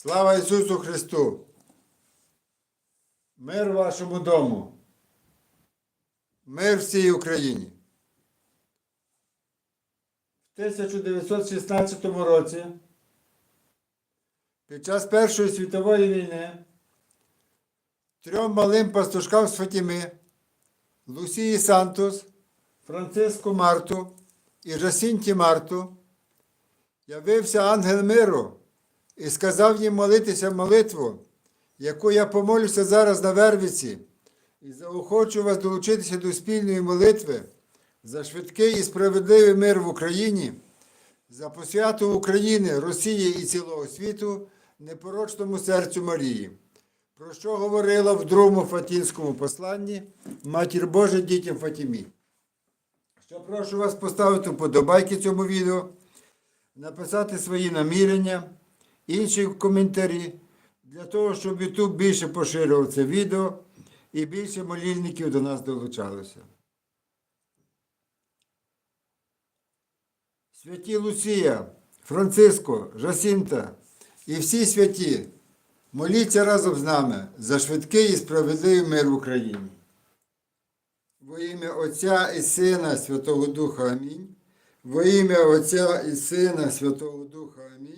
Слава Ісусу Христу! Мир вашому дому! Мир всій Україні! В 1916 році під час Першої світової війни трьом малим пастушкам з Фатіми Лусії Сантос, Франциску Марту і Жасінті Марту явився ангел миру і сказав їм молитися молитву, яку я помолюся зараз на Вервиці, і заохочу вас долучитися до спільної молитви за швидкий і справедливий мир в Україні, за посвяту України, Росії і цілого світу непорочному серцю Марії, про що говорила в другому Фатінському посланні Матір Божа дітям Фатімі. Що прошу вас поставити вподобайки цьому відео, написати свої намірення, інші коментарі, для того, щоб YouTube більше поширював це відео і більше молільників до нас долучалося. Святі Лусія, Франциско, Жасінта і всі святі, моліться разом з нами за швидкий і справедливий мир в Україні. Во ім'я Отця і Сина Святого Духа Амінь. Во ім'я Отця і Сина Святого Духа Амінь.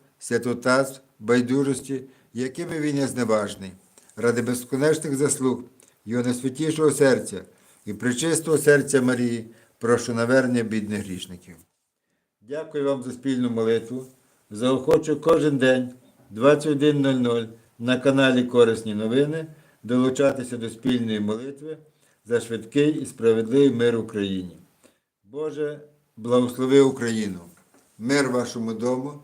святотатств, байдужості, якими він є зневажний, ради безконечних заслуг його найсвятішого серця і причистого серця Марії, прошу навернення бідних грішників. Дякую вам за спільну молитву. Заохочу кожен день 21.00 на каналі Корисні новини долучатися до спільної молитви за швидкий і справедливий мир Україні. Боже, благослови Україну, мир вашому дому,